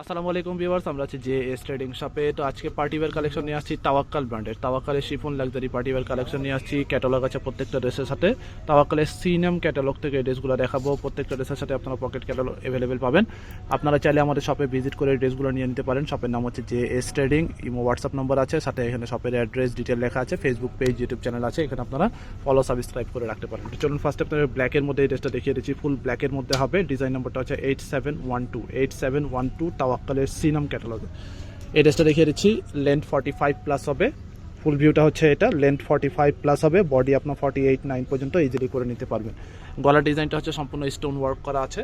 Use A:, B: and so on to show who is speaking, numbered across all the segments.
A: আসসালামু আলাইকুম ভিউয়ার্স, আমরা আছি জে এস ট্রেডিং শপে তো আজকে পার্টিওয়ার কালেকশন নিয়ে আসছি তাওয়াক্কাল ব্র্যান্ডের তাওয়াক্কালের chiffon luxury party wear collection নিয়ে আসছি ক্যাটালগ আছে প্রত্যেকটা ড্রেসের সাথে। তাওয়াক্কালের সিনেম ক্যাটালগ থেকে ড্রেসগুলো দেখাবো। প্রত্যেকটা ড্রেসের সাথে আপনারা পকেট ক্যাটালগ অ্যাভেলেবেল পাবেন। আপনারা চাইলে আমাদের শপে ভিজিট করে ড্রেসগুলো নিয়ে নিতে পারেন। শপের নাম হচ্ছে J S trading Imo WhatsApp নম্বর আছে, সাথে এখানে শপের অ্যাড্রেস ডিটেল লেখা আছে ফেসবুক পেজ ইউটিউব চ্যানেল আছে, এখানে আপনারা ফলো সাবস্ক্রাইব করে রাখতে পারেন। তো চলুন ফার্স্ট আপনাদের ব্ল্যাকের মধ্যে এই ড্রেসটা দেখিয়ে দিচ্ছি। ফুল ব্ল্যাকের মধ্যে হবে। ডিজাইন নাম্বারটা হচ্ছে eight seven one two eight seven one two তাওয়াক্কালের সিনাম ক্যাটালগে এই ড্রেসটা দেখিয়ে দিচ্ছি লেন্থ ফর্টি ফাইভ প্লাস হবে। ফুল ভিউটা হচ্ছে এটা লেন্থ ফর্টি ফাইভ প্লাস হবে বডি আপনার ফর্টি এইট নাইন পর্যন্ত ইজিলি করে নিতে পারবেন। গলার ডিজাইনটা হচ্ছে সম্পূর্ণ স্টোন ওয়ার্ক করা আছে।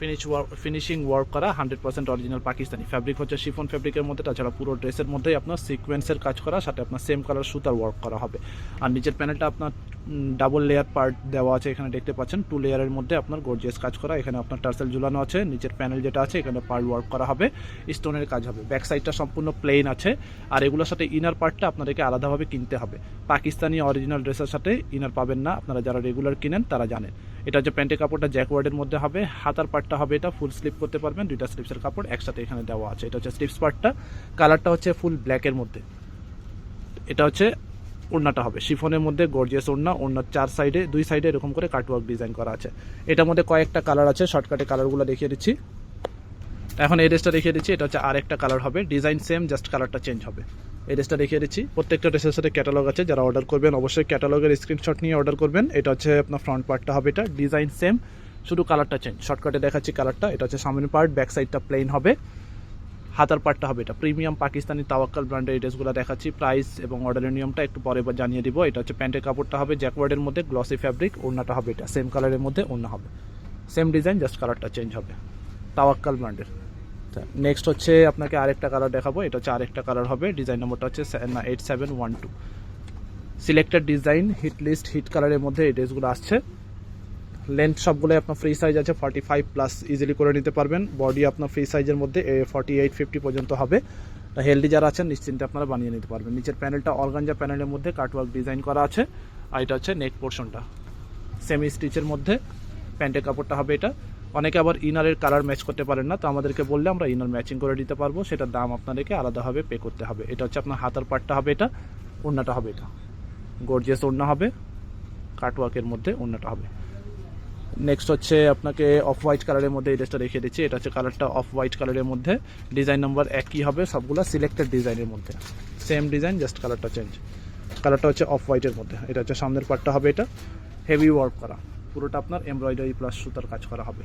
A: ফিনিশ ওয়ার্ক ফিনিশিং ওয়ার্ক করা hundred percent original Pakistani fabric হচ্ছে শিফন ফ্যাব্রিকের মধ্যে, তাছাড়া পুরো ড্রেসের মধ্যেই আপনার সিকোয়েন্সের কাজ করা, সাথে আপনার সেম কালার সুতার ওয়ার্ক করা হবে। আর নিচের প্যানেলটা আপনার ডাবল লেয়ার পার্ট দেওয়া আছে এখানে দেখতে পাচ্ছেন। টু লেয়ারের মধ্যে আপনার গর্জিয়াস কাজ করা। এখানে আপনার টার্সেল ঝুলানো আছে। নিচের প্যানেল যেটা আছে, এখানে পার্ট ওয়ার্ক করা হবে। স্টোনের কাজ হবে। ব্যাক সাইডটা সম্পূর্ণ প্লেন আছে। আর এগুলোর সাথে ইনার পার্টটা আপনাদেরকে আলাদাভাবে কিনতে হবে। পাকিস্তানি অরিজিনাল ড্রেসের সাথে ইনার পাবেন না। আপনারা যারা রেগুলার কিনেন, তারা জানেন। এটা হচ্ছে প্যান্টের কাপড়টা জ্যাকওয়ার্ডের মধ্যে হবে। হাতার পার্টটা হবে এটা। ফুল স্লিপ করতে পারবেন। দুইটা স্লিপসের কাপড় একসাথে এখানে দেওয়া আছে। এটা হচ্ছে স্লিপস পার্টটা কালারটা হচ্ছে ফুল ব্ল্যাকের মধ্যে। এটা হচ্ছে ওড়নাটা হবে। শিফনের মধ্যে গর্জিয়াস ওড়না, ওড়নার চার সাইডে দুই সাইডে এরকম করে কাটওয়ার্ক ডিজাইন করা আছে। এটার মধ্যে কয়েকটা কালার আছে শর্টকাটে কালারগুলো দেখিয়ে দিচ্ছি। এখন এই ড্রেসটা দেখিয়ে দিচ্ছি, এটা হচ্ছে আরেকটা কালার হবে। ডিজাইন সেম জাস্ট কালারটা চেঞ্জ হবে। এই ড্রেসটা দেখিয়ে দিচ্ছি। প্রত্যেকটা ড্রেসের সাথে ক্যাটালগ আছে, যারা অর্ডার করবেন অবশ্যই ক্যাটালগের স্ক্রিনশট নিয়ে অর্ডার করবেন। এটা হচ্ছে আপনার ফ্রন্ট পার্টটা হবে এটা। ডিজাইন সেম শুধু কালারটা চেঞ্জ শর্টকাটে দেখাচ্ছি কালারটা এটা হচ্ছে সামনের পার্ট ব্যাক সাইডটা প্লেন হবে। হাতার পার্টটা হবে এটা। প্রিমিয়াম পাকিস্তানি তাওয়াক্কাল ব্র্যান্ডের এই ড্রেসগুলো দেখাচ্ছি। প্রাইস এবং অর্ডারের নিয়মটা একটু পরে জানিয়ে দিব। এটা হচ্ছে প্যান্টের কাপড়টা হবে জ্যাকওয়ার্ডের মধ্যে গ্লসি ফ্যাব্রিক ওড়নাটা হবে এটা। সেম কালারের মধ্যে ওড়না হবে। সেম ডিজাইন জাস্ট কালারটা চেঞ্জ হবে। তাওয়াক্কাল ব্র্যান্ডের। নেক্সট হচ্ছে আপনাকে আরেকটা কালার দেখাবো। এটা হচ্ছে আরেকটা কালার হবে। ডিজাইন নম্বরটা হচ্ছে eight seven one two selected design hit list hit কালারের মধ্যে এই ড্রেসগুলো আসছে। লেন্থ সবগুলো আপনার ফ্রি সাইজ আছে ফর্টি ফাইভ প্লাস ইজিলি করে নিতে পারবেন। বডি আপনার ফ্রি সাইজের মধ্যে ফর্টি এইট ফিফটি পর্যন্ত হবে। হেলদি যারা আছেন, নিশ্চিন্তে আপনারা বানিয়ে নিতে পারবেন। নিচের প্যানেলটা অর্গানজা প্যানেলের মধ্যে কাটওয়ার্ক ডিজাইন করা আছে। আর এটা হচ্ছে নেক পোর্শনটা সেমি স্টিচের মধ্যে প্যান্টের কাপড়টা হবে এটা। অনেকে আবার ইনারের কালার ম্যাচ করতে পারেন না, তো আমাদেরকে বললে আমরা ইনার ম্যাচিং করে দিতে পারব। সেটার দাম আপনাদেরকে আলাদাভাবে পে করতে হবে। এটা হচ্ছে আপনার হাতার পাটটা হবে এটা, ওড়নাটা হবে এটা। গর্জিয়াস ওড়না হবে। কাটওয়ার্কের মধ্যে ওড়নাটা হবে। নেক্সট হচ্ছে আপনাকে অফ হোয়াইট কালারের মধ্যে এই ড্রেসটা রেখে দিচ্ছি। এটা হচ্ছে কালারটা অফ হোয়াইট কালারের মধ্যে। ডিজাইন নাম্বার একই হবে, সবগুলো সিলেক্টেড ডিজাইনের মধ্যে। সেম ডিজাইন জাস্ট কালারটা চেঞ্জ কালারটা হচ্ছে অফ হোয়াইটের মধ্যে। এটা হচ্ছে সামনের পার্টটা হবে এটা। হেভি ওয়ার্ক করা। পুরোটা আপনার এমব্রয়ডারি প্লাস সুতার কাজ করা হবে।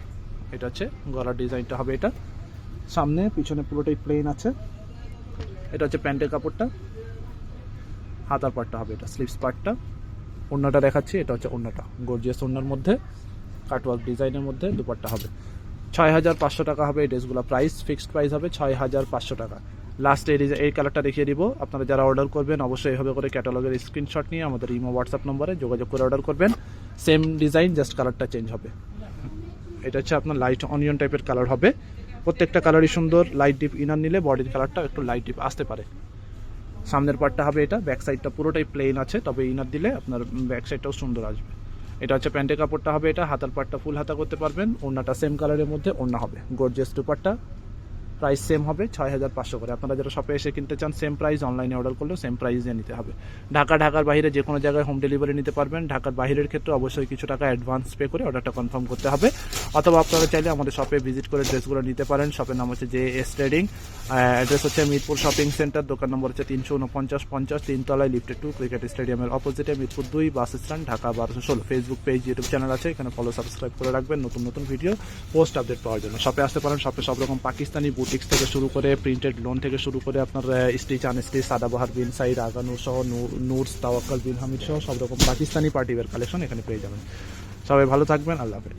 A: এটা হচ্ছে গলার ডিজাইনটা হবে এটা। সামনে, পিছনে পুরোটাই প্লেন আছে। এটা হচ্ছে প্যান্টের কাপড়টা। হাতার পার্টটা হবে এটা স্লিভস পার্টটা ওড়নাটা দেখাচ্ছি, এটা হচ্ছে ওড়নাটা। গর্জিয়াস ওড়নার মধ্যে। কাটওয়ার্ক ডিজাইনের মধ্যে দুপাট্টা হবে। ছয় হাজার পাঁচশো টাকা হবে এই ড্রেসগুলো। প্রাইস ফিক্সড প্রাইস হবে ছয় হাজার পাঁচশো টাকা। লাস্ট এই এই কালারটা দেখিয়ে দিব। আপনারা যারা অর্ডার করবেন, অবশ্যই এইভাবে করে ক্যাটালগের স্ক্রিনশট নিয়ে আমাদের ইমো হোয়াটসঅ্যাপ নম্বরে যোগাযোগ করে অর্ডার করবেন। সেম ডিজাইন জাস্ট কালারটা চেঞ্জ হবে। এটা হচ্ছে আপনার লাইট অনিয়ন টাইপের কালার হবে। প্রত্যেকটা কালারই সুন্দর লাইট ডিপ ইনার নিলে বডির কালারটা একটু লাইট ডিপ আসতে পারে। সামনের পার্টটা হবে এটা। ব্যাক সাইডটা পুরোটাই প্লেন আছে, তবে ইনার দিলে আপনার ব্যাক সাইডটাও সুন্দর আসবে। এটা হচ্ছে প্যান্টের কাপড়টা হবে এটা, হাতার পাটটা ফুল হাতা করতে পারবেন। ওড়নাটা সেম কালারের মধ্যে ওড়না হবে। গোর্জেস টুপারটা প্রাইস সেম হবে ছয় হাজার পাঁচশো করে। আপনারা যারা শপে এসে কিনতে চান সেম প্রাইস অনলাইনে অর্ডার করলেও সেম প্রাইসে নিতে হবে। ঢাকা, ঢাকার বাইরে যে কোনো জায়গায় হোম ডেলিভারি নিতে পারবেন। ঢাকার বাইরের ক্ষেত্রে অবশ্যই কিছু টাকা অ্যাডভান্স পে করে অর্ডারটা কনফার্ম করতে হবে। অথবা আপনারা চাইলে আমাদের শপে ভিজিট করে ড্রেসগুলো নিতে পারেন। শপের নাম হচ্ছে জে এস ট্রেডিং অ্যাড্রেস হচ্ছে মিরপুর শপিং সেন্টার দোকান নম্বর হচ্ছে তিনশো উনপঞ্চাশ পঞ্চাশ তিনতলায় লিফটে টু ক্রিকেট স্টেডিয়ামের অপোজিটে মিরপুর দুই বাস স্ট্যান্ড ঢাকা বারোশো ষোলো। ফেসবুক পেজ ইউটিউব চ্যানেল আছে, এখানে ফলো সাবস্ক্রাইব করে রাখবেন। নতুন নতুন ভিডিও পোস্ট আপডেট পাওয়ার জন্য। শপে আসতে পারেন শপে সব রকম পাকিস্তানি বুটিক্স থেকে শুরু করে প্রিন্টেড লোন থেকে শুরু করে আপনার স্টিচ আনস্টিচ সাদাবাহার বিন সাইড আগানু সহ নুরস তাওয়াক্কাল, বিন হামিদ সহ সব রকম পাকিস্তানি পার্টিওয়ার কালেকশন এখানে পেয়ে যাবেন। সবাই ভালো থাকবেন, আল্লাহ হাফেজ।